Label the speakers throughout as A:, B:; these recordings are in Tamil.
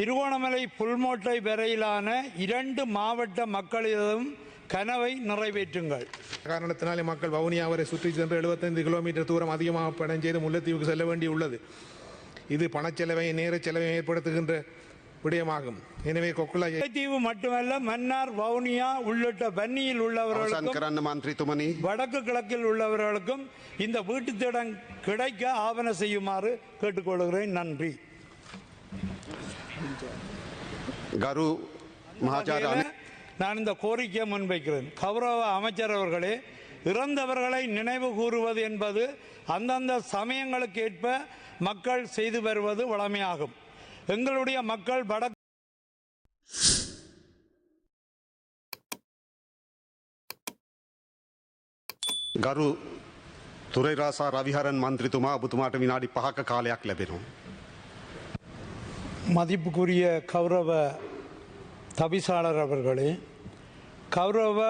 A: திருகோணமலை புல்மோட்டை வரையிலான இரண்டு மாவட்ட மக்களிடம் கனவை நிறைவேற்றுங்கள்.
B: காரணத்தினாலே மக்கள் வவுனியா வரை சுற்றி சென்று எழுபத்தைந்து கிலோமீட்டர் தூரம் அதிகமாக பயணம் செய்து முல்லைத்தீவுக்கு செல்ல வேண்டியுள்ளது. இது பணச்செலவை நேர செலவையும் ஏற்படுத்துகின்ற விடயமாகும். எனவே கொக்குலா
A: தீவு மட்டுமல்ல மன்னார் வவுனியா உள்ளிட்ட
C: பன்னியில்
A: உள்ளவர்களுக்கும் வடக்கு கிழக்கில் உள்ளவர்களுக்கும் இந்த வீட்டு திடம் கிடைக்க ஆவண செய்யுமாறு கேட்டுக்கொள்கிறேன். நன்றி.
C: ගරු මහාචාර අන
A: நான் இந்த கோரிக்கையை முன்வைக்கிறேன் கௌரவ அமைச்சர் அவர்களே இறந்தவர்களை நினைவு கூறுவது என்பது அந்தந்த சமயங்களுக்கு ஏற்ப மக்கள் செய்து வருவது வழமையாகும் எங்களுடைய மக்கள் வடக்கு
C: ගරු තුරේරාසා රවිහරන් මන්ත්‍රතුමා ඔබතුමාට විනාඩි පහක කාලයක් ලැබෙනවා.
A: மதிப்புக்குரிய கௌரவ தவிசாளர் அவர்களே கௌரவ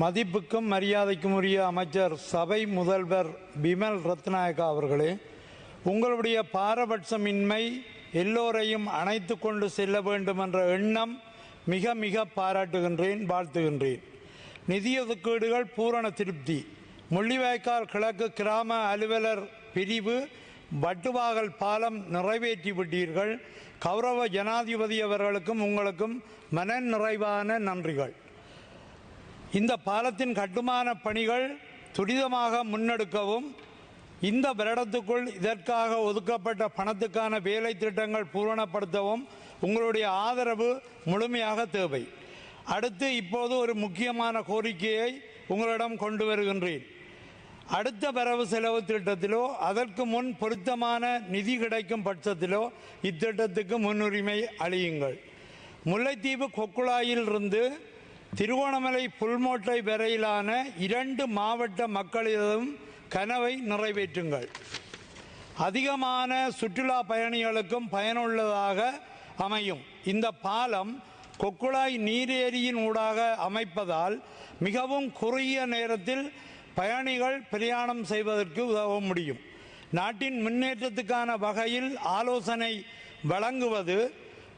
A: மதிப்புக்கும் மரியாதைக்கும் உரிய அமைச்சர் சபை முதல்வர் பிமல் ரத்நாயகா அவர்களே உங்களுடைய பாரபட்சமின்மை எல்லோரையும் அணைத்து கொண்டு செல்ல வேண்டும் என்ற எண்ணம் மிக மிக பாராட்டுகின்றேன் வாழ்த்துகின்றேன். நிதியொதுக்கீடுகள் பூரண திருப்தி. முள்ளிவாய்க்கால் கிழக்கு கிராம அலுவலர் பிரிவு வட்டுவாகல் பாலம் நிறைவேற்றி விட்டீர்கள் கௌரவ ஜனாதிபதி அவர்களுக்கும் உங்களுக்கும் மன நிறைவான நன்றிகள். இந்த பாலத்தின் கட்டுமான பணிகள் துரிதமாக முன்னெடுக்கவும் இந்த வருடத்துக்குள் இதற்காக ஒதுக்கப்பட்ட பணத்துக்கான வேலை திட்டங்கள் பூரணப்படுத்தவும் உங்களுடைய ஆதரவு முழுமையாக தேவை. அடுத்து இப்போது ஒரு முக்கியமான கோரிக்கையை உங்களிடம் கொண்டு வருகின்றேன். அடுத்த வரவு செலவு திட்டத்திலோ அதற்கு முன் பொருத்தமான நிதி கிடைக்கும் பட்சத்திலோ இத்திட்டத்துக்கு முன்னுரிமை அளியுங்கள். முல்லைத்தீவு கொக்குழாயிலிருந்து திருகோணமலை புல்மோட்டை வரையிலான இரண்டு மாவட்ட மக்களிடம் கனவை நிறைவேற்றுங்கள். அதிகமான சுற்றுலா பயணிகளுக்கும் பயனுள்ளதாக அமையும். இந்த பாலம் கொக்குழாய் நீரேரியின் ஊடாக அமைப்பதால் மிகவும் குறுகிய நேரத்தில் பயணிகள் பிரயாணம் செய்வதற்கு உதவ முடியும். நாட்டின் முன்னேற்றத்துக்கான வகையில் ஆலோசனை வழங்குவது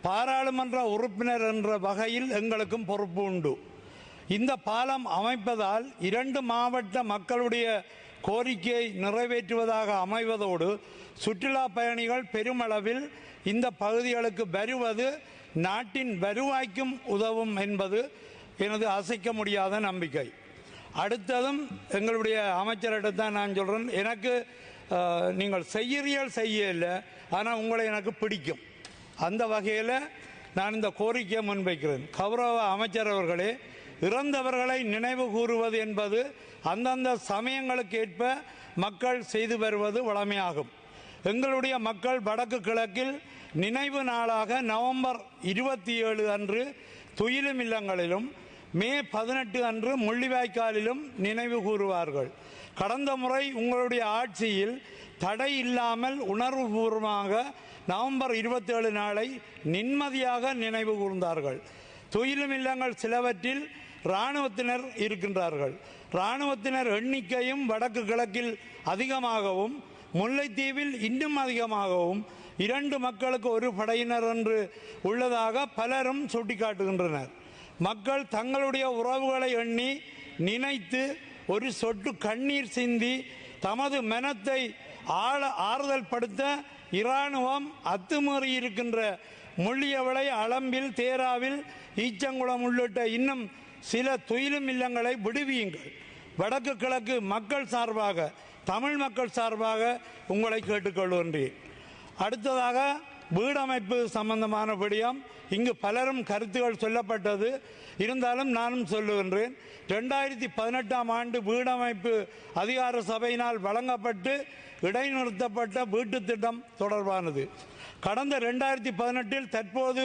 A: பாராளுமன்ற உறுப்பினர் என்ற வகையில் எங்களுக்கும் பொறுப்பு உண்டு. இந்த பாலம் அமைப்பதால் இரண்டு மாவட்ட மக்களுடைய கோரிக்கையை நிறைவேற்றுவதாக அமைவதோடு சுற்றுலா பயணிகள் பெருமளவில் இந்த பகுதிகளுக்கு வருவது நாட்டின் வருவாய்க்கும் உதவும் என்பது எனது அசைக்க முடியாத நம்பிக்கை. அடுத்ததும் எங்களுடைய அமைச்சர்கிட்ட தான் நான் சொல்கிறேன் எனக்கு நீங்கள் செய்யறியல் செய்ய இல்லை ஆனால் உங்களை எனக்கு பிடிக்கும். அந்த வகையில் நான் இந்த கோரிக்கையை முன்வைக்கிறேன். கௌரவ அமைச்சர் அவர்களே இறந்தவர்களை நினைவு கூறுவது என்பது அந்தந்த சமயங்களுக்கு ஏற்ப மக்கள் செய்து வருவது வழமையாகும் எங்களுடைய மக்கள் வடக்கு கிழக்கில் நினைவு நாளாக நவம்பர் இருபத்தி ஏழு அன்று துயிலும் இல்லங்களிலும் மே பதினெட்டு அன்று முள்ளிவாய்க்காலிலும் நினைவு கூறுவார்கள். கடந்த முறை உங்களுடைய ஆட்சியில் தடை இல்லாமல் உணர்வுபூர்வமாக நவம்பர் இருபத்தேழு நாளை நிம்மதியாக நினைவு கூர்ந்தார்கள். துயிலும் இல்லங்கள் சிலவற்றில் இராணுவத்தினர் இருக்கின்றார்கள். இராணுவத்தினர் எண்ணிக்கையும் வடக்கு கிழக்கில் அதிகமாகவும் முல்லைத்தீவில் இன்னும் அதிகமாகவும் இரண்டு மக்களுக்கு ஒரு படையினர் என்று உள்ளதாக பலரும் சுட்டிக்காட்டுகின்றனர். மக்கள் தங்களுடைய உறவுகளை எண்ணி நினைத்து ஒரு சொட்டு கண்ணீர் சிந்தி தமது மனத்தை ஆள ஆறுதல் படுத்த இராணுவம் அத்துமீறி இருக்கின்ற முள்ளியவளை அளம்பில் தேராவில் ஈச்சங்குளம் உள்ளிட்ட இன்னும் சில துயிலும் இல்லங்களை விடுவியுங்கள். வடக்கு கிழக்கு மக்கள் சார்பாக தமிழ் மக்கள் சார்பாக உங்களை கேட்டுக்கொள்கின்றேன். அடுத்ததாக வீடமைப்பு சம்பந்தமான விடயம். இங்கு பலரும் கருத்துகள் சொல்லப்பட்டது. இருந்தாலும் நானும் சொல்லுகின்றேன். ரெண்டாயிரத்தி பதினெட்டாம் ஆண்டு வீடமைப்பு அதிகார சபையினால் வழங்கப்பட்டு இடைநிறுத்தப்பட்ட வீட்டு திட்டம் தொடர்பானது. கடந்த ரெண்டாயிரத்தி பதினெட்டில் தற்போது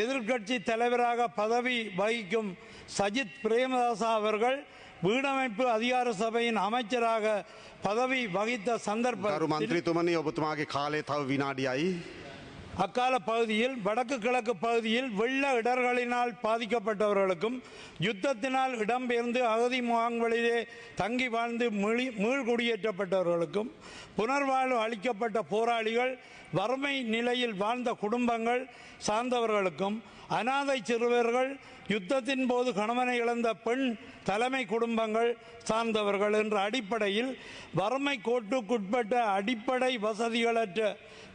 A: எதிர்க்கட்சி தலைவராக பதவி வகிக்கும் சஜித் பிரேமதாசா அவர்கள் வீடமைப்பு அதிகார சபையின் அமைச்சராக பதவி வகித்த
C: சந்தர்ப்பம்
A: மந்திரி
C: துமணி ஒபுத்துமாகி காலே தாவ் வினாடியாயி
A: அக்கால பகுதியில் வடக்கு கிழக்கு பகுதியில் வெள்ள இடர்களினால் பாதிக்கப்பட்டவர்களுக்கும் யுத்தத்தினால் இடம்பெயர்ந்து அகதி முகாம்களிலே தங்கி வாழ்ந்து மீளி- மீள்குடியேற்றப்பட்டவர்களுக்கும் புனர்வாழ்வு அளிக்கப்பட்ட போராளிகள் வறுமை நிலையில் வாழ்ந்த குடும்பங்கள் சார்ந்தவர்களுக்கும் அனாதை சிறுவர்கள் யுத்தத்தின் போது கணவனை இழந்த பெண் தலைமை குடும்பங்கள் சார்ந்தவர்கள் என்ற அடிப்படையில் வறுமை கோட்டுக்குட்பட்ட அடிப்படை வசதிகளற்ற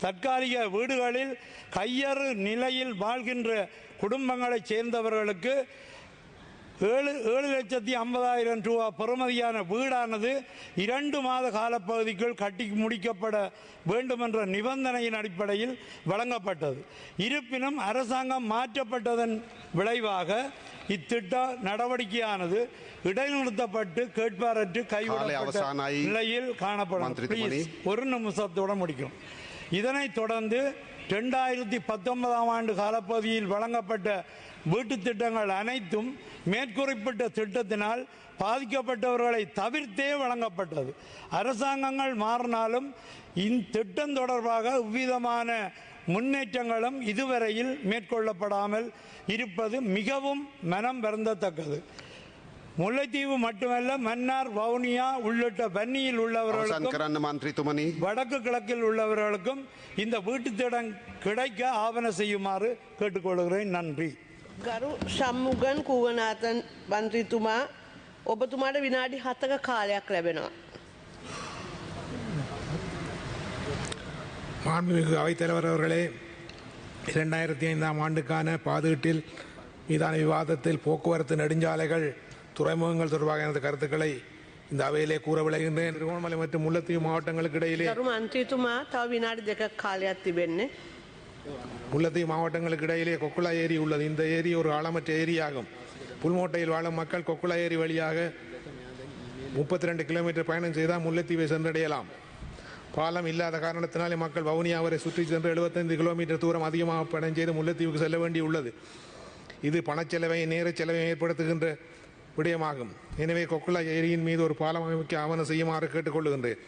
A: தற்காலிக வீடுகளில் கையறு நிலையில் வாழ்கின்ற குடும்பங்களைச் சேர்ந்தவர்களுக்கு ஏழு ஏழு லட்சத்தி ஐம்பதாயிரம் ரூபா பெறுமதியான வீடானது இரண்டு மாத காலப்பகுதிக்குள் கட்டி முடிக்கப்பட வேண்டும் என்ற நிபந்தனையின் அடிப்படையில் வழங்கப்பட்டது இருப்பினும் அரசாங்கம் மாற்றப்பட்டதன் விளைவாக இத்திட்ட நடவடிக்கையானது இடைநிறுத்தப்பட்டு கேட்பாரற்று கைவிடப்பட்ட. நிலையில் காணப்படும். ஒரு நிமிஷத்தோட முடிக்கும் இதனைத் தொடர்ந்து ரெண்டாயிரத்தி பத்தொன்பதாம் ஆண்டு காலப்பகுதியில் வழங்கப்பட்ட வீட்டுத் திட்டங்கள் அனைத்தும் மேற்குறிப்பிட்ட திட்டத்தினால் பாதிக்கப்பட்டவர்களை தவிர்த்தே வழங்கப்பட்டது. அரசாங்கங்கள் மாறினாலும் இத்திட்டம் தொடர்பாக இவ்விதமான முன்னேற்றங்களும் இதுவரையில் மேற்கொள்ளப்படாமல் இருப்பது மிகவும் மனம் வருந்தத்தக்கது. முல்லைத்தீவு மட்டுமல்ல மன்னார் வவுனியா உள்ளிட்ட வன்னியில்
C: අවසන්
A: உள்ளவர்களுக்கும்
C: කරන්න මන්ත්‍රීතුමනි
A: வடக்கு கிழக்கில் உள்ளவர்களுக்கும் இந்த வீட்டுத் திட்டம் கிடைக்க ஆவண செய்யுமாறு கேட்டுக்கொள்கிறேன் நன்றி
D: ගරු සම්මුගන් කූවනාතන් බන්ත්‍රීතුමා ඔබතුමාට විනාඩි හත්තක කාලයක් ලැබෙනවා.
B: மாண்புமிகு அவைத்தலைவர் அவர்களே இரண்டாயிரத்தி ஐந்தாம் ஆண்டுக்கான பாதுகாட்டில் மீதான விவாதத்தில் போக்குவரத்து நெடுஞ்சாலைகள் துறைமுகங்கள் தொடர்பாக எனது கருத்துக்களை இந்த அவையிலே கூற விளைகின்றேன் திருகோணமலை மற்றும் முல்லத்தீவு மாவட்டங்களுக்கு இடையிலே
D: அந்தித்துமா தாவினாடு காலியாத்தி பெண்ணு
B: முல்லத்தீவு மாவட்டங்களுக்கு இடையிலே கொக்குளா ஏரி உள்ளது. இந்த ஏரி ஒரு ஆழமற்ற ஏரியாகும். புல்மோட்டையில் வாழும் மக்கள் கொக்குளா ஏரி வழியாக முப்பத்தி ரெண்டு கிலோமீட்டர் பயணம் செய்தால் முல்லைத்தீவை சென்றடையலாம். பாலம் இல்லாத காரணத்தினாலே மக்கள் வவுனியா வரை சுற்றி சென்று எழுபத்தைந்து கிலோமீட்டர் தூரம் அதிகமாக பயணம் செய்து முல்லைத்தீவுக்கு செல்ல வேண்டியுள்ளது. இது பணச்செலவையும் நேரச் செலவையும் ஏற்படுத்துகின்ற விடயமாகும். எனவே கொக்குளா ஏரியின் மீது ஒரு பாலம் அமைக்க ஆவணம் செய்யுமாறு கேட்டுக்கொள்ளுகின்றேன்.